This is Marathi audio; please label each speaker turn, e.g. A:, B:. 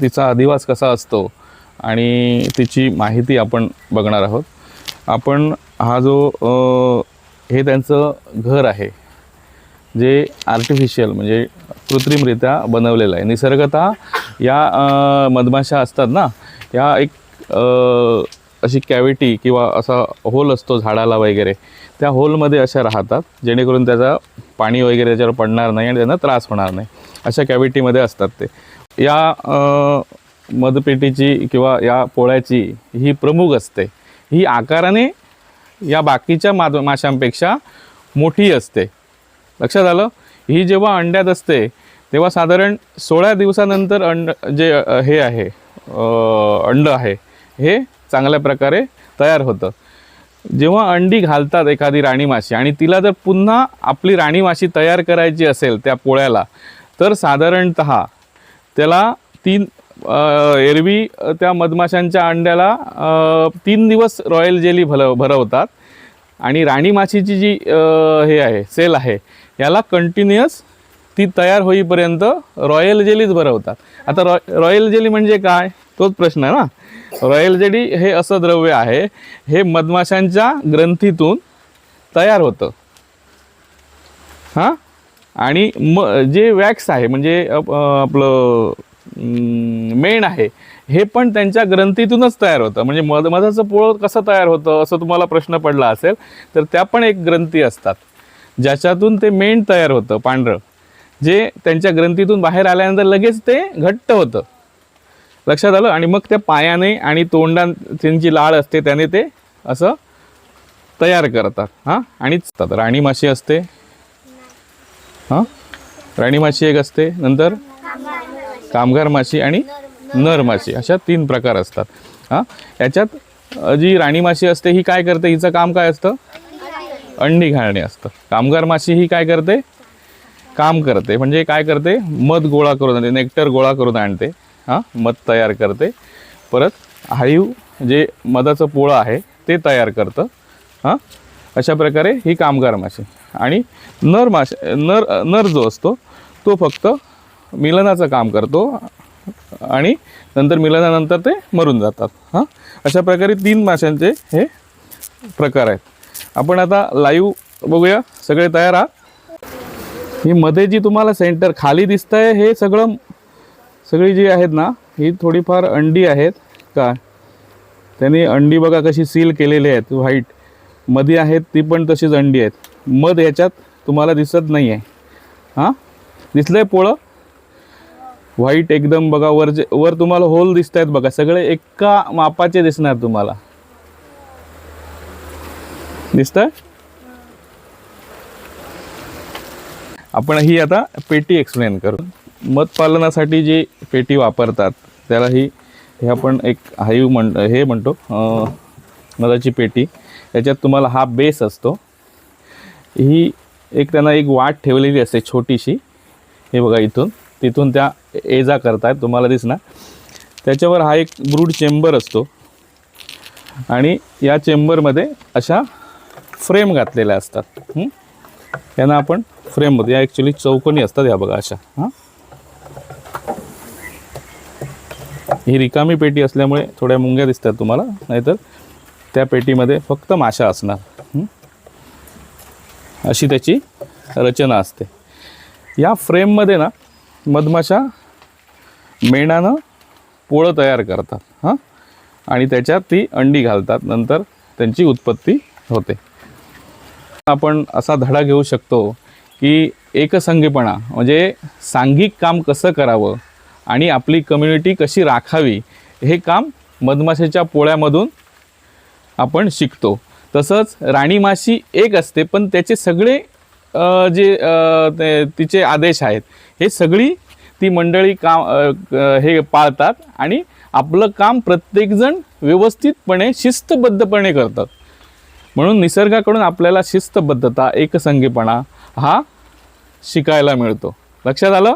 A: तिचा अधिवास कसा असतो आणि तिची माहिती आपण बघणार आहोत. आपण हा जो हे त्यांचं घर आहे जे आर्टिफिशियल म्हणजे कृत्रिमरित्या बनवलेलं आहे. निसर्गतः या मधमाशा असतात ना या एक अशी कॅविटी किंवा असा होल असतो झाडाला वगैरे. त्या होलमध्ये अशा राहतात जेणेकरून त्याचा पाणी वगैरे त्याच्यावर पडणार नाही आणि त्यांना त्रास होणार नाही. अशा कॅविटीमध्ये असतात ते. या मधपेटीची किंवा या पोळ्याची ही प्रमुख असते. ही आकाराने या बाकीच्या माद माशांपेक्षा मोठी असते. लक्षात आलं? ही जेव्हा अंड्यात असते तेव्हा साधारण सोळा दिवसानंतर अंड जे हे आहे अंड आहे हे चांगल्या प्रकारे तयार होतं. जेव्हा अंडी घालतात एखादी राणी माशी आणि तिला जर पुन्हा आपली राणी माशी तयार करायची असेल त्या पोळ्याला तर साधारणत त्याला तीन एरवी त्या मधमाशांच्या अंड्याला तीन दिवस रॉयल जेली भल भरवतात. आणि राणी माशीची जी हे आहे सेल आहे याला कंटिन्युअस ती तयार होईपर्यंत रॉयल जेलीच भरवतात. आता रॉ रॉयल जेली म्हणजे काय? तोच प्रश्न आहे ना. रॉयल जेली हे असं द्रव्य आहे हे मधमाशांच्या ग्रंथीतून तयार होतं. हां? आणि म जे वॅक्स आहे म्हणजे अप- आपलं मेण आहे हे पण त्यांच्या ग्रंथीतूनच तयार होतं. म्हणजे मध मधाचं पोळं कसं तयार होतं असं तुम्हाला प्रश्न पडला असेल तर त्या पण एक ग्रंथी असतात ज्याच्यातून ते मेण तयार होतं पांढरं. जे त्यांच्या ग्रंथीतून बाहेर आल्यानंतर लगेच ते घट्ट होतं. लक्षात आलं? आणि मग त्या पायाने आणि तोंडा त्यांची लाळ असते त्याने ते असं तयार करतात. हां? आणि राणी माशी असते हां? राणी माशी एक असते नंतर? कामगार माशी आणि नर माशी अशा तीन प्रकार असतात. हां? याच्यात जी राणी माशी असते ही काय करते? हिचं काम काय असतं? अंडी घालणे असतं. कामगार माशी ही काय करते? काम करते. म्हणजे काय करते? मध गोळा करून आणते नेक्टर गोळा करून आणते. हां? मध तयार करते. परत हाईव जे मधाचं पोळं आहे ते तयार करतं. हां? अशा प्रकारे ही कामगार माशी आणि नर माश नर नर जो असतो तो फक्त मिलनाचं काम करतो आणि नंतर मिलनानंतर ते मरून जातात. हां? अशा प्रकारे तीन माशांचे हे प्रकार आहेत. आपण आता लाईव्ह बघूया. सगळे तयार आहात? ही मध्ये जी तुम्हाला सेंटर खाली दिसत आहे हे सगळं सगळी जी आहेत ना ही थोडीफार अंडी आहेत. का? त्यांनी अंडी बघा कशी सील केलेली आहेत व्हाईट मध्ये आहेत ती पण तशीच अंडी आहेत. मध ह्याच्यात तुम्हाला दिसत नाही आहे हां? दिसलं आहे पोळं? व्हाईट एकदम बघा वर जे वर तुम्हाला होल दिसत आहेत बघा. सगळे एका मापाचे दिसणार तुम्हाला. दिसतंय? आपण ही आता पेटी एक्सप्लेन करू. मध पालनासाठी जी पेटी वापरतात त्याला ही हे आपण एक हाईव म्हण हे म्हणतो मधाची पेटी. याच्यात तुम्हाला हा बेस असतो. ही एक त्यांना एक वाट ठेवलेली असते छोटीशी. हे बघा इथून. तिथून त्या एजा करतायत. तुम्हाला दिसणार. त्याच्यावर हा एक ब्रूड चेंबर असतो. आणि या चेंबरमध्ये अशा फ्रेम घातलेल्या असतात. यांना आपण फ्रेममध्ये या ॲक्च्युली चौकोनी असतात या बघा अशा. हां? ही रिकामी पेटी असल्यामुळे थोड्या मुंग्या दिसतात तुम्हाला. नाहीतर त्या पेटीमध्ये फक्त माशा असणार. अशी त्याची रचना असते. या फ्रेममध्ये ना मधमाशा मेणानं पोळं तयार करतात. हां? आणि त्याच्यात ती अंडी घालतात. नंतर त्यांची उत्पत्ती होते. आपण असा धडा घेऊ शकतो की एकसंगीपणा म्हणजे सांघिक काम कसं करावं आणि आपली कम्युनिटी कशी राखावी हे काम मधमाशाच्या पोळ्यामधून आपण शिकतो. तसंच राणी माशी एक असते पण त्याचे सगळे जे ते- तिचे आदेश आहेत हे सगळी ती मंडळी काम हे पाळतात आणि आपलं काम प्रत्येकजण व्यवस्थितपणे शिस्तबद्धपणे करतात. म्हणून निसर्गाकडून आपल्याला शिस्तबद्धता एकसंगीपणा हा शिकायला मिळतो. लक्षात आलं?